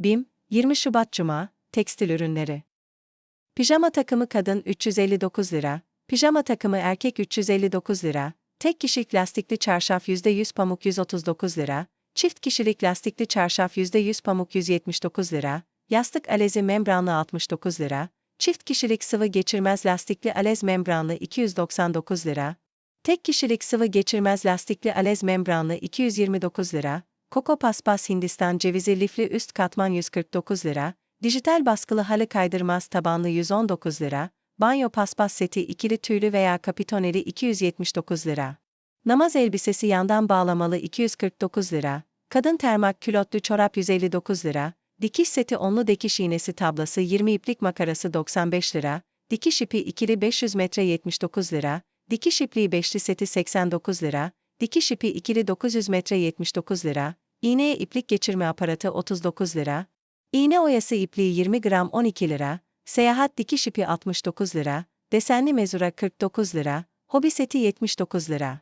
BİM, 20 Şubat Cuma, Tekstil Ürünleri. Pijama takımı kadın 359 lira, pijama takımı erkek 359 lira, tek kişilik lastikli çarşaf %100 pamuk 139 lira, çift kişilik lastikli çarşaf %100 pamuk 179 lira, yastık alezi membranlı 69 lira, çift kişilik sıvı geçirmez lastikli alez membranlı 299 lira, tek kişilik sıvı geçirmez lastikli alez membranlı 229 lira, Koko Paspas Hindistan cevizi lifli üst katman 149 lira, dijital baskılı halı kaydırmaz tabanlı 119 lira, banyo paspas seti ikili tüylü veya kapitoneli 279 lira. Namaz elbisesi yandan bağlamalı 249 lira, kadın termak külotlu çorap 159 lira, dikiş seti onlu dikiş iğnesi tablası 20 iplik makarası 95 lira, dikiş ipi ikili 500 metre 79 lira, dikiş ipliği beşli seti 89 lira, dikiş ipi ikili 900 metre 79 lira, iğneye iplik geçirme aparatı 39 lira, iğne oyası ipliği 20 gram 12 lira, seyahat dikiş ipi 69 lira, desenli mezura 49 lira, hobi seti 79 lira.